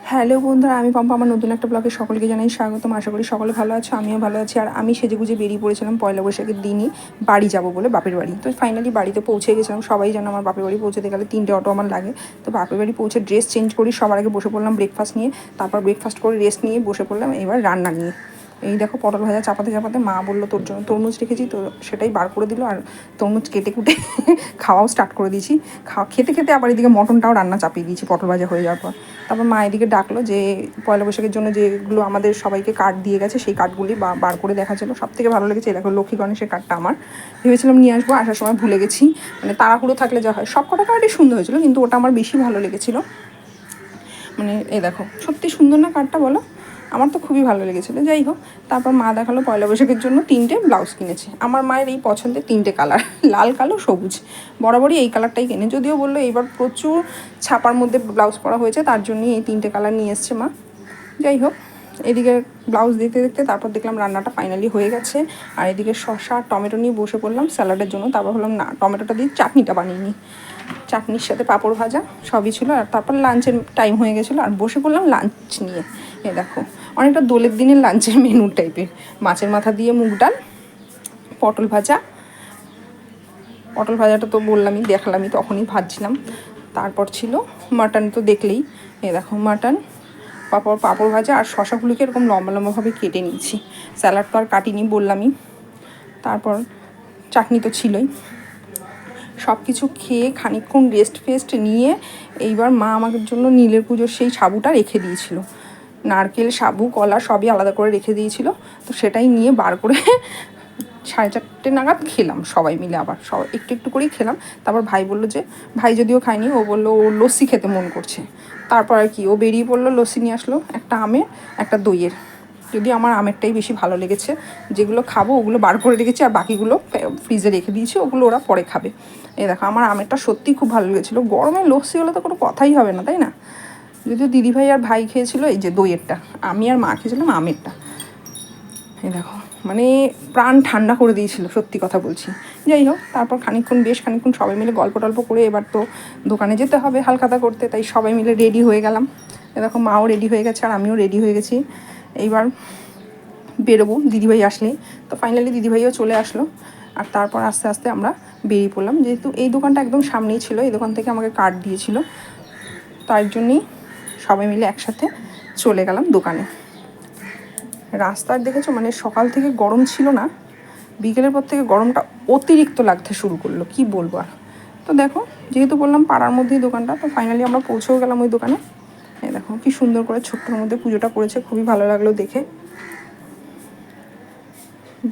Hello বন্ধুরা, আমি পম্পা, আমার নতুন একটা ব্লগে সকলকে জানাই স্বাগতম। আশা করি সকলে ভালো আছে, আমিও ভালো আছি। আর আমি সেজে গুজে বেরিয়ে পড়েছিলাম পয়লা বৈশাখের দিনই বাড়ি যাব বলে বাপের বাড়ি। তো ফাইনালি বাড়িতে পৌঁছে গেছিলাম। সবাই জানো আমার বাপের বাড়ি পৌঁছতে গেলে তিনটে অটো আমার লাগে। তো বাপের বাড়ি পৌঁছে ড্রেস চেঞ্জ করি, সবার আগে বসে পড়লাম ব্রেকফাস্ট নিয়ে, তারপর ব্রেকফাস্ট করে রেস্ট নিয়ে বসে পড়লাম এবার রান্না নিয়ে। এই দেখো পটল ভাজা চাপাতে চাপাতে মা বলল, তোর জন্য তরমুজ রেখেছি। তো সেটাই বার করে দিল আর তরমুজ কেটে কুটে খাওয়াও স্টার্ট করে দিয়েছি। খাওয়া, খেতে খেতে আবার এদিকে মটনটাও রান্না চাপিয়ে দিয়েছি পটল ভাজা হয়ে যাওয়ার পর। তারপর মা এদিকে ডাকলো যে, পয়লা বৈশাখের জন্য যেগুলো আমাদের সবাইকে কার্ড দিয়ে গেছে, সেই কার্ডগুলি বা, বার করে দেখা ছিল। সব থেকে ভালো লেগেছে দেখো লক্ষ্মী গণেশের কার্ডটা আমার। ভেবেছিলাম নিয়ে আসব, আসার সময় ভুলে গেছি। মানে তাড়াহুড়ো থাকলে যা হয়, সব কটা কার্ডই সুন্দর হয়েছিল, কিন্তু ওটা আমার বেশি ভালো লেগেছিলো। মানে এই দেখো, সত্যি সুন্দর না কার্ডটা বলো? আমার তো খুবই ভালো লেগেছিলো, যাই হোক। তারপর মা দেখাল পয়লা বৈশাখের জন্য তিনটে ব্লাউজ কিনেছে। আমার মায়ের এই পছন্দের তিনটে কালার, লাল, কালো, সবুজ। বরাবরই এই কালারটাই কেনে, যদিও বলল এইবার প্রচুর ছাপার মধ্যে ব্লাউজ পরা হয়েছে, তার জন্যই এই তিনটে কালার নিয়ে এসছে মা। যাই হোক, এদিকে ব্লাউজ দেখতে দেখতে তারপর দেখলাম রান্নাটা ফাইনালি হয়ে গেছে। আর এদিকে শসা টমেটো নিয়ে বসে পড়লাম স্যালাডের জন্য। তারপর হলাম না, টমেটোটা দিয়ে চাটনিটা বানিয়ে নিই। চাটনির সাথে পাঁপড় ভাজা, সবই ছিল। আর তারপর লাঞ্চের টাইম হয়ে গেছিল। আর বসে পড়লাম লাঞ্চ নিয়ে। এ দেখো অনেকটা দোলের দিনের লাঞ্চের মেনু টাইপের মাছের মাথা দিয়ে মুগ ডাল, পটল ভাজা। পটল ভাজাটা তো বললামই, দেখালামই, তখনই ভাজছিলাম। তারপর ছিল মাটন তো দেখলেই। এ দেখো মাটন, পাপড়, পাঁপড় ভাজা আর শশাগুলোকে এরকম লম্বা লম্বাভাবে কেটে নিচ্ছি স্যালাড তো আর কাটিনি বললামই। তারপর চাটনি তো ছিলই। সব কিছু খেয়ে খানিকক্ষণ রেস্ট ফেস্ট নিয়ে এইবার মা আমাদের জন্য নীলের পুজোর সেই সাবুটা রেখে দিয়েছিল। নারকেল, সাবু, কলা সবই আলাদা করে রেখে দিয়েছিল। তো সেটাই নিয়ে বার করে সাড়ে চারটে নাগাদ খেলাম সবাই মিলে আবার। সবাই একটু একটু করেই খেলাম। তারপর ভাই বলল যে, ভাই যদিও খায়নি, ও বলল ও লস্যি খেতে মন করছে। তারপর আর কি, ও বেরিয়ে পড়ল, লস্যি নিয়ে আসলো, একটা আমের, একটা দইয়ের। যদি আমার আমেরটাই বেশি ভালো লেগেছে। যেগুলো খাব, ওগুলো বার করে রেখেছি আর বাকিগুলো ফ্রিজে রেখে দিয়েছি, ওগুলো ওরা পরে খাবে। এই দেখো, আমার আমেরটা সত্যিই খুব ভালো লেগেছিলো। গরমে লস্যি হলে তো কোনো কথাই হবে না, তাই না? যদিও দিদিভাই আর ভাই খেয়েছিল এই যে দইয়েরটা, আমি আর মা খেয়েছিলাম আমেরটা। এই দেখো মানে প্রাণ ঠান্ডা করে দিয়েছিল, সত্যি কথা বলছি। যাই হোক, তারপর খানিকক্ষণ বেশ খানিকক্ষণ সবাই মিলে গল্প টল্প করে এবার তো দোকানে যেতে হবে হালখাতা করতে, তাই সবাই মিলে রেডি হয়ে গেলাম। এ দেখো, মাও রেডি হয়ে গেছে আর আমিও রেডি হয়ে গেছি। এইবার বেরোবো, দিদিভাই আসলে। তো ফাইনালি দিদিভাইও চলে আসলো। আর তারপর আস্তে আস্তে আমরা বেরিয়ে পড়লাম। যেহেতু এই দোকানটা একদম সামনেই ছিল, এই দোকান থেকে আমাকে কার্ড দিয়েছিল। তার জন্যই সবাই মিলে একসাথে চলে গেলাম দোকানে। রাস্তার দেখেছ মানে সকাল থেকে গরম ছিল না, বিকেলের পর থেকে গরমটা অতিরিক্ত লাগতে শুরু করল, কি বলব আর। তো দেখো, যেহেতু বললাম পাড়ার মধ্যেই দোকানটা, তো ফাইনালি আমরা পৌঁছেও গেলাম ওই দোকানে। দেখো, কি সুন্দর করে ছোট্টর মধ্যে পুজোটা করেছে খুবই ভালো লাগল দেখে।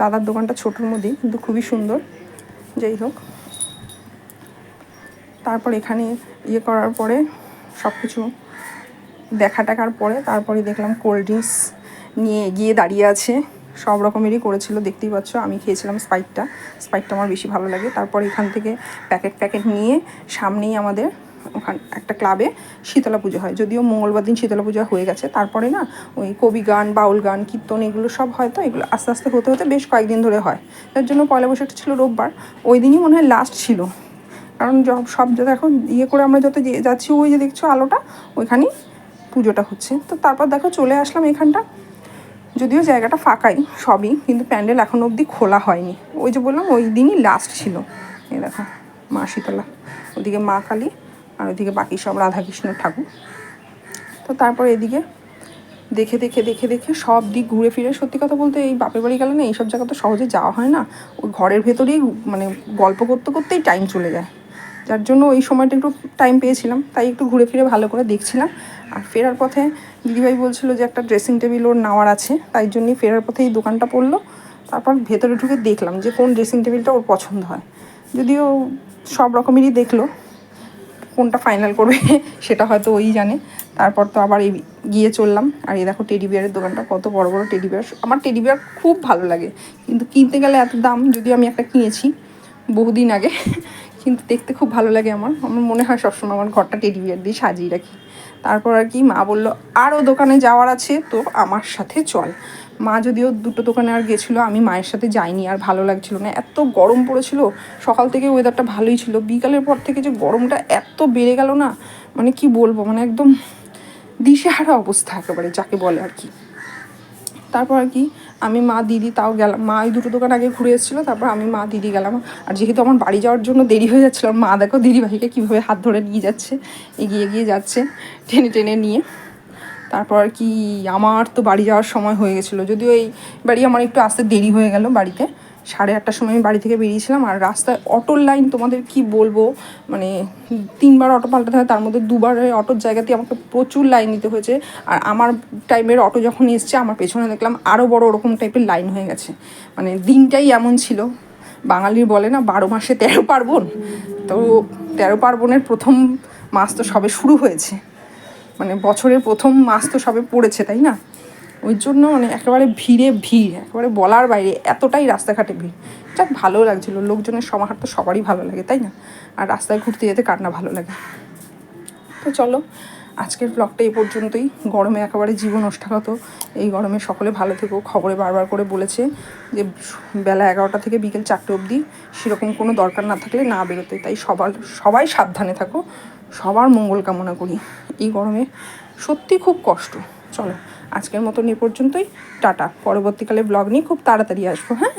দাদার দোকানটা ছোটোর মধ্যেই, কিন্তু খুবই সুন্দর। যাই হোক। তারপর এখানে ইয়ে করার পরে সব কিছু দেখা টাকার পরে তারপরে দেখলাম কোল্ড ড্রিঙ্কস নিয়ে এগিয়ে দাঁড়িয়ে আছে। সব রকমেরই করেছিল, দেখতেই পাচ্ছ, আমি খেয়েছিলাম স্পাইটটা স্পাইটটা আমার বেশি ভালো লাগে। তারপর এখান থেকে প্যাকেট প্যাকেট নিয়ে সামনেই আমাদের ওখান, একটা ক্লাবে শীতলা পুজো হয়। যদিও মঙ্গলবার দিন শীতলা পুজো হয়ে গেছে, তারপরে না ওই কবি গান, বাউল গান, কীর্তন এগুলো সব হয় তো, এগুলো আস্তে আস্তে হতে হতে বেশ কয়েকদিন ধরে হয়। তার জন্য পয়লা বৈশাখটা ছিল রোববার। ওই দিনই মনে হয় লাস্ট ছিল। কারণ সব যত এখন ইয়ে করে আমরা যত যাচ্ছি, ওই যে দেখছ আলোটা, ওইখানেই পুজোটা হচ্ছে। তো তারপর দেখো চলে আসলাম এখানটা। যদিও জায়গাটা ফাঁকাই, সবই, কিন্তু প্যান্ডেল এখনও অবধি খোলা হয়নি। ওই যে বললাম, ওই দিনই লাস্ট ছিল। এই দেখো, মা শীতলা, ওদিকে মা কালী, আর ওইদিকে বাকি সব রাধাকৃষ্ণ ঠাকুর। তো তারপর এদিকে দেখে দেখে দেখে দেখে সব দিক ঘুরে ফিরে, সত্যি কথা বলতে এই বাপের বাড়ি গেলে না, এইসব জায়গা তো সহজে যাওয়া হয় না। ওই ঘরের ভেতরেই মানে গল্প করতে, করতেই টাইম চলে যায়। যার জন্য ওই সময়টা একটু টাইম পেয়েছিলাম, তাই একটু ঘুরে ফিরে ভালো করে দেখছিলাম। আর ফেরার পথে দিদিভাই বলছিল যে একটা ড্রেসিং টেবিল ওর নেওয়ার আছে, তাই জন্যই ফেরার পথে এই দোকানটা পড়ল। তারপর ভেতরে ঢুকে দেখলাম যে কোন ড্রেসিং টেবিলটা ওর পছন্দ হয়। যদিও সব রকমেরই দেখল, কোনটা ফাইনাল করবে সেটা হয়তো ওই জানে। তারপর তো আবার এই গিয়ে চললাম। আর এই দেখো টেডি বিয়ারের দোকানটা, কত বড় বড় টেডি বিয়ার আমার টেডি বিয়ার খুব ভালো লাগে। কিন্তু কিনতে গেলে এত দাম যদিও আমি একটা কিনেছি বহুদিন আগে কিন্তু দেখতে খুব ভালো লাগে আমার। আমার মনে হয় সবসময় আমার ঘরটা টেডি বিয়ার দিয়ে সাজিয়ে রাখি। তারপর আর কি মা বলল আরও দোকানে যাওয়ার আছে, তো আমার সাথে চল। মা যদিও দুটো দোকানে আর গেছিল, আমি মায়ের সাথে যাইনি, আর ভালো লাগছিল না। এত গরম পড়েছিল, সকাল থেকে ওয়েদারটা ভালোই ছিল। বিকালের পর থেকে যে গরমটা এত বেড়ে গেল না মানে কি বলব মানে একদম দিশেহারা অবস্থা একেবারে, যাকে বলে আর কি। তারপর আর কি আমি মা, দিদি তাও গেলাম। মা ওই দুটো দোকান আগে ঘুরে এসেছিল, তারপর আমি মা, দিদি গেলাম। আর যেহেতু আমার বাড়ি যাওয়ার জন্য দেরি হয়ে যাচ্ছিল, মা দেখো দিদিভাইকে কীভাবে হাত ধরে নিয়ে যাচ্ছে, এগিয়ে এগিয়ে যাচ্ছে, টেনে টেনে নিয়ে। তারপর আর কি আমার তো বাড়ি যাওয়ার সময় হয়ে গেছিল, যদিও এই বাড়ি আমার একটু আসতে দেরি হয়ে গেল বাড়িতে। সাড়ে আটটার সময় আমি বাড়ি থেকে বেরিয়েছিলাম আর রাস্তায় অটোর লাইন তোমাদের কি বলব? মানে তিনবার অটো পাল্টাতে হয়, তার মধ্যে দুবার অটোর জায়গাতে আমাকে প্রচুর লাইন নিতে হয়েছে। আর আমার টাইমের অটো যখন এসছে, আমার পেছনে দেখলাম আরও বড় ওরকম টাইপের লাইন হয়ে গেছে। মানে দিনটাই এমন ছিল। বাঙালির বলে না, বারো মাসে তেরো পার্বণ। তো তেরো পার্বণের প্রথম মাস তো সবে শুরু হয়েছে। মানে বছরের প্রথম মাস তো সবে পড়েছে, তাই না? ওই জন্য মানে একেবারে ভিড়ে ভিড়, একেবারে বলার বাইরে এতটাই রাস্তাঘাটে ভিড়। যাক, ভালো লাগছিল। লোকজনের সমাহার তো সবারই ভালো লাগে, তাই না? আর রাস্তায় ঘুরতে যেতে কার না ভালো লাগে? তো চলো, আজকের ব্লগটা এই পর্যন্তই। গরমে একেবারে জীবন অষ্টাগত। এই গরমে সকলে ভালো থেকো। খবরে বারবার করে বলেছে যে, বেলা এগারোটা থেকে বিকেল চারটে অবধি সেরকম কোনো দরকার না থাকলে না বেরোতে। তাই সবার, সবাই সাবধানে থাকো। সবার মঙ্গল কামনা করি। এই গরমে সত্যি খুব কষ্ট। চলো আজকের মতন এ পর্যন্তই টাটা। পরবর্তীকালে ব্লগ নিয়ে খুব তাড়াতাড়ি আসব হ্যাঁ?